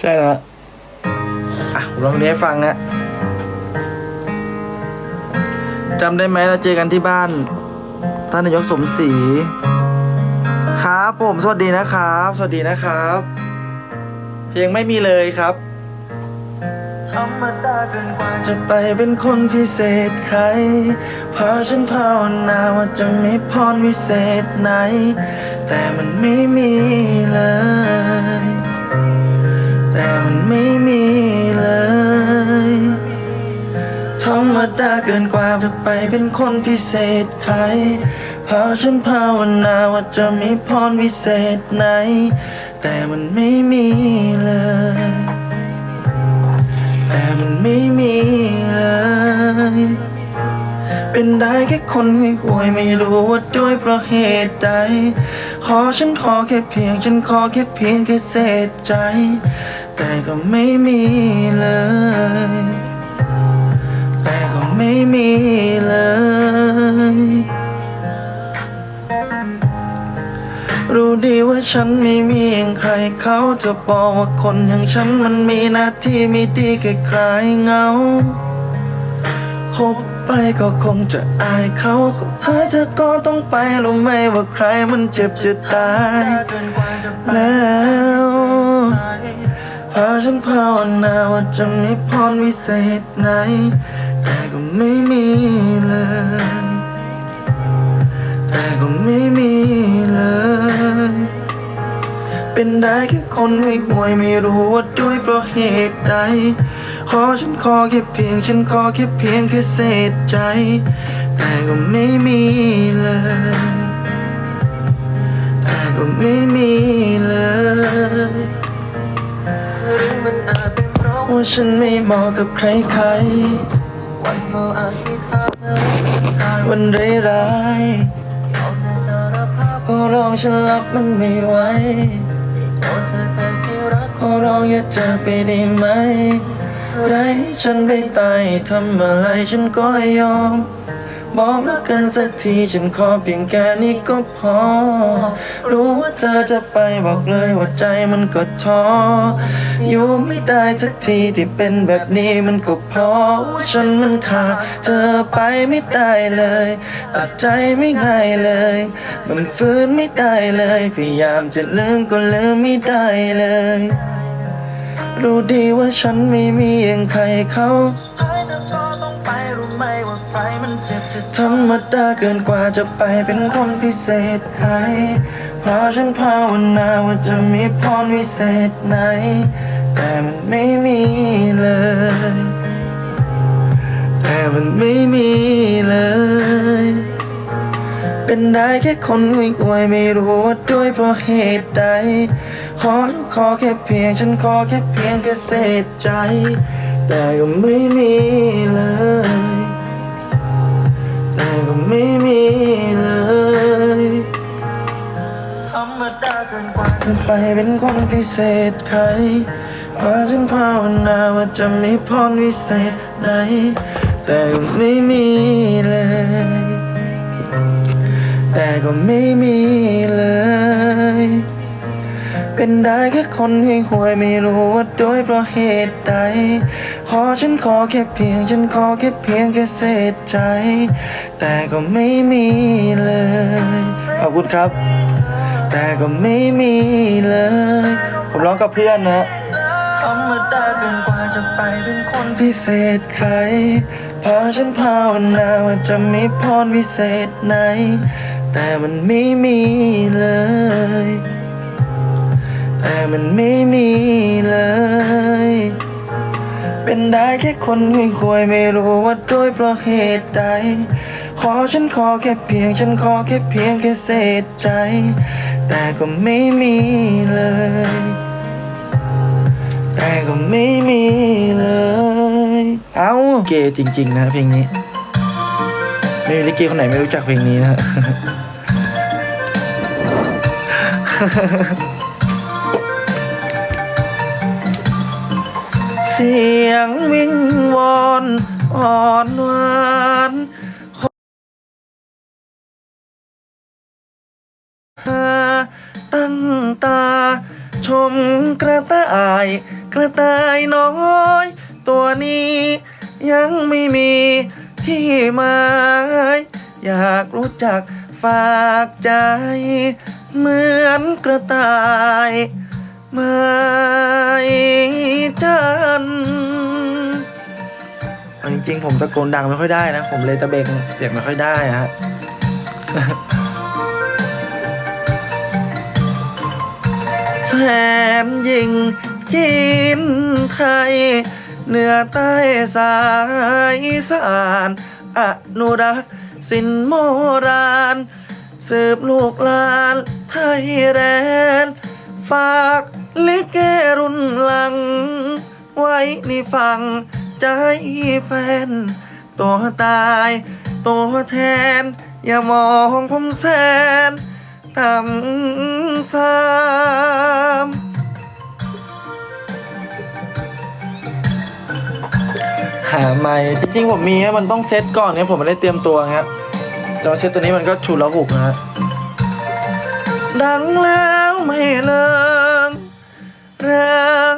ใช่นะอะผมลองเรียนให้ฟังนะจำได้ไหมเราเจอกันที่บ้าน ท่านนายกสมศรีครับผมสวัสดีนะครับ สวัสดีนะครับ เพลงไม่มีเลยครับธรรมดาเกินกว่าจะไปเป็นคนพิเศษใครพาฉันภาวนาว่าจะมีพรวิเศษไหน แต่มันไม่มีเลย มันไม่มีเลย ธรรมดาเกินกว่าจะไปเป็นคนพิเศษใคร เพราะฉันภาวนาว่าจะมีพรวิเศษไหน แต่มันไม่มีเลย แต่มันไม่มีเลย เป็นได้แค่คนห่วยไม่รู้ว่าด้วยเพราะเหตุใดขอฉันขอแค่เพียง ฉันขอแค่เพียงแค่เศษใจ แต่ก็ไม่มีเลย แต่ก็ไม่มีเลย รู้ดีว่าฉันไม่มีอย่างใครเขาจะบอกว่าคนอย่างฉันมันมีหน้าที่ม่ดีแค่คลายเงาคบไปก็คงจะอายเขาสุดท้ายเธอก็ต้องไปรู้ไหมว่าใครมันเจ็บจะตายแล้ว พาฉันภาวนาว่าจะมีพรวิเศษไหน แต่ก็ไม่มีเลย แต่ก็ไม่มีเลย เป็นได้แค่คนไม่ห่วยไม่รู้ว่าด้วยเพราะเหตุใด ขอฉันขอแค่เพียง ฉันขอแค่เพียงแค่เศษใจ แต่ก็ไม่มีเลย แต่ก็ไม่มีเลย มันอาจเป็นเพราะว่าฉันไม่เหมาะกับใครใครวันเฝ้าอธิษฐานวันร้ายๆก็ร้องฉันรับมันไม่ไหวโปรดเธอเธอที่รักขอร้องอย่าจากไปได้ไหมไรฉันไปตายทำอะไรฉันก็ยอม บอกรักกันสักทีฉันขอเพียงแค่นี้ก็พอ รู้ว่าเธอจะไปบอกเลยว่าใจมันก็ท้อ อยู่ไม่ได้สักทีที่เป็นแบบนี้มันก็เพราะว่าฉันมันขาดเธอไปไม่ได้เลยตัดใจไม่ง่ายเลย มันฟื้นไม่ได้เลย พยายามจะลืมก็ลืมไม่ได้เลย รู้ดีว่าฉันไม่มีอย่างใครเขา ธรรมดาเกินกว่าจะไปเป็นคนพิเศษใคร เพราะฉันภาวนาว่าจะมีพรวิเศษไหน แต่มันไม่มีเลย แต่มันไม่มีเลย เป็นได้แค่คนห่วยไม่รู้ว่าด้วยเพราะเหตุใด ขอขอแค่เพียงฉันขอแค่เพียงแค่เศษใจ แต่ก็ไม่มี กว่าจะไปเป็นคนพิเศษใครเพราฉันภาวนาว่าจะมีพรวิเศษไหน แต่ก็ไม่มีเลย แต่ก็ไม่มีเลย เป็นได้แค่คนห่วยๆไม่รู้ว่าด้วยเพราะเหตุใด ขอฉันขอแค่เพียง ฉันขอแค่เพียงแค่เศษใจ แต่ก็ไม่มีเลย ขอบคุณครับ แต่ก็ไม่มีเลย ผมร้องกับเพื่อนนะธรรมดาเกินกว่าจะไปเป็นคนพิเศษใครพราะฉันภาวนาว่าจะมีพรพิเศษไหน แต่มันไม่มีเลย แต่มันไม่มีเลย เป็นได้แค่คนห่วยๆไม่รู้ว่าด้วยเพราะเหตุใดขอฉันขอแค่เพียง ฉันขอแค่เพียงแค่เศษใจ แต่ก็ไม่มีเลย แต่ก็ไม่มีเลย เอ้าเกจริง ๆ นะเพลงนี้ ไม่มีลิเกคนไหนไม่รู้จักเพลงนี้นะ เสียงวิงวอนอ่อนหวานหา ตั้งตา ชมกระต่าย กระต่ายน้อย ตัวนี้ยังไม่มีที่หมายอยากรู้จักฝากใจ เหมือนกระต่ายไม้จันทร์เอาจริงๆผมตะโกนดังไม่ค่อยได้นะ ผมเลยตะเบงเสียงไม่ค่อยได้นะฮะ แฟนยิงกินไทย เหนือใต้สายสานอนุรักษ์สินโมรานสืบลูกหลานไทยแรนฝากลิเกรุ่นหลัง ไว้ในฟังใจแฟน ตัวตายตัวแทน อย่ามองผมแสนต่ำ สามหาไม่จริงๆผมมีฮะมันต้องเซตก่อนเนี่ยผมไม่ได้เตรียมตัวฮะแต่ว่าเซตตัวนี้มันก็ชุดแล้วหุกนะฮะดังแล้วไม่เลิงเรง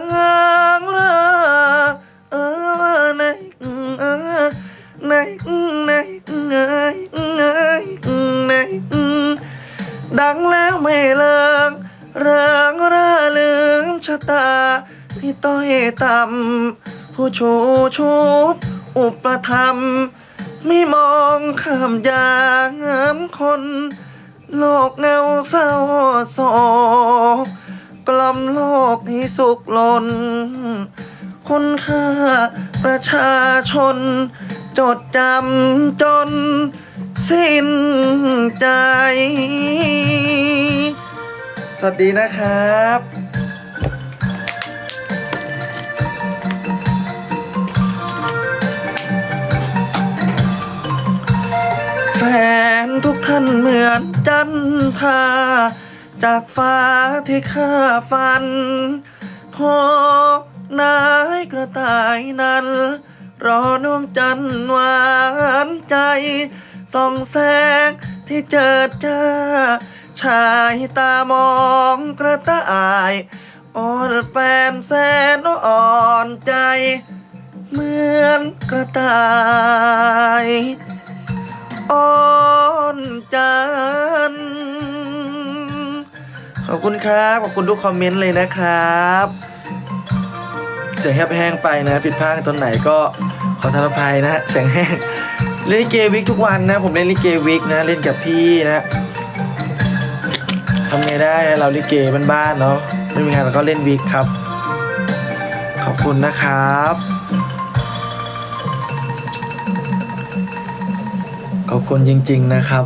ต้อยต่ำผู้ชูชูบอุปธรรม ไม่มองข้ามยามคน โลกเงาเศร้าโศกกล่อมโลกให้สุขลนคุณค่าประชาชน จดจำจน สิ้นใจ สวัสดีนะครับ นทุกท่านเหมือนจันทา จากฟ้าที่ข้าฝันพอนายกระต่ายนั้น รอน้วงจันทร์หวานใจส่องแสงที่เจิดจ้า ชายตามองกระต่ายอ่อนแฟนแสนอ่อนใจ เหมือนกระต่าย อ่อนจันทร์ขอบคุณครับ ขอบคุณทุกคอมเมนต์เลยนะครับเสียงแหบแห้งไปนะ ผิดพลาดตรงไหนก็ขอทานอภัยนะฮะเสียงแห้งเล่นลิเกวิกทุกวันนะ ผมเล่นลิเกวิกนะ เล่นกับพี่นะทำไงได้เราลิเกบ้านๆเนาะไม่มีงานเราก็เล่นวิกครับ ขอบคุณนะครับ อบคุณจริง ๆ นะครับ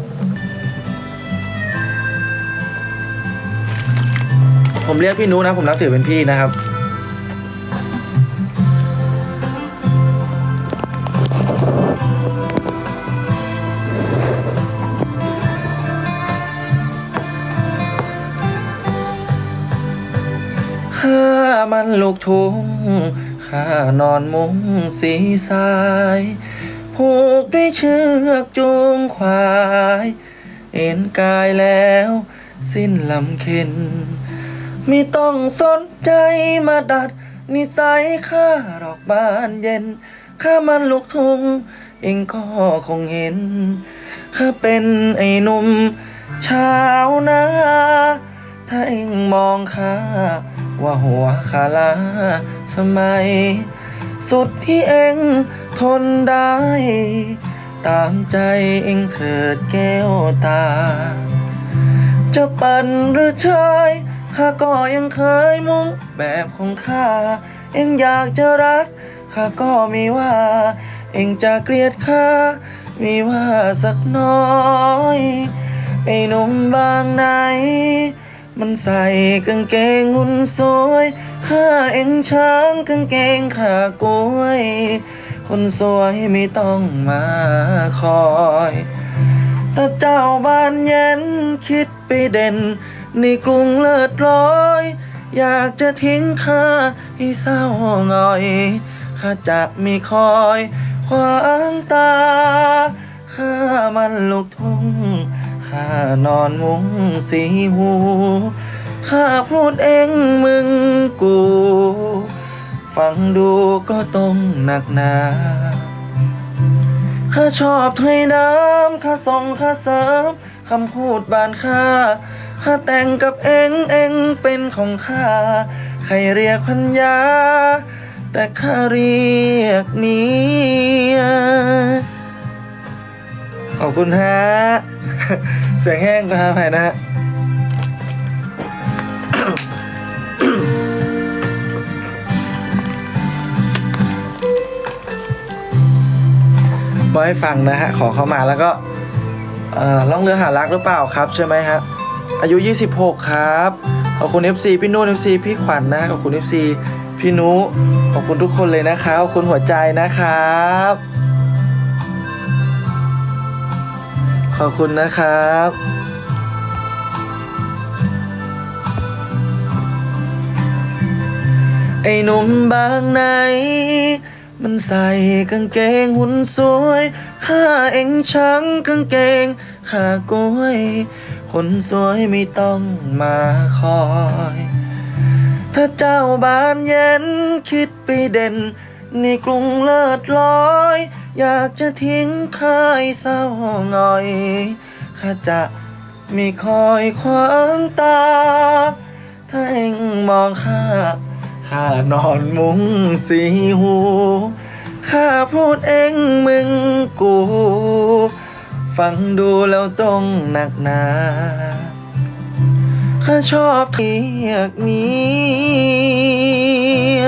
ผมเรียกพี่นุนะ ผมนับถือเป็นพี่นะครับ ข้ามันลูกทุ่งข้านอนมุ้งสีสาย ผูกด้วยเชือกจูงควาย เอ็นกายแล้ว สิ้นลำเค็นไม่ต้องสนใจมาดัด นิสัยข้าดอกบานเย็น ข้ามันลูกทุ่งเองก็คงเห็น ข้าเป็นไอ้หนุ่มชาวนาถ้าเองมองข้าว่าหัวขาลาสมัย สุดที่เองทนได้ ตามใจเองเถิดแก้วตา จะปั่นหรือเชยข้าก็ยังเคยมุ่งแบบของข้า เองอยากจะรัก ข้าก็มีว่า เองจะเกลียดข้า มีว่าสักน้อยไอ้หนุ่มบางไหน มันใส่กางเกงหุ่นสวย ข้าเองช้างกางเกงขากล้วย คนสวยไม่ต้องมาคอยถ้าเจ้าบ้านเย็นคิดไปเด่น ในกรุงเลิศร้อย อยากจะทิ้งข้าให้เศร้าหงอยข้าจะไม่คอยขวางตาข้ามันลูกทุ่งข้านอนมุ้งสีหูข้าพูดเอง กู ฟังดูก็ต้องหนักหนาข้าชอบถ้อยน้ำข้าส่งข้าเสริมคำพูดบานข้าข้าแต่งกับเองเองเป็นของข้า ใครเรียกพัญญา แต่ข้าเรียกเมียขอบคุณฮะ เสียงแห้งก็ฮะไปนะฮะ บอยฟังนะฮะ ขอเข้ามาแล้วก็ล่องเรือหารักหรือเปล่าครับ ใช่ไหมฮะ อายุ 26 ครับ ขอบคุณ FC พี่นุ่น FC พี่ขวัญนะขอบคุณ FC พี่นุขอบคุณทุกคนเลยนะครับขอบคุณหัวใจนะครับ ขอบคุณนะครับไอ้หนุ่มบางไหน มันใส่กางเกงหุ่นสวยข้าเองช้างกางเกงข้ากล้วย คนสวยไม่ต้องมาคอย ถ้าเจ้าบานเย็นคิดไปเด่น ในกรุงเลิศลอย อยากจะทิ้งค่ายเศร้าหงอยข้าจะไม่คอยขวางตา ถ้าเองมองข้า ข้านอนมุ้งสีหูข้าพูดเองมึงกู ฟังดูแล้วต้องหนักหนาข้าชอบเรียกเมีย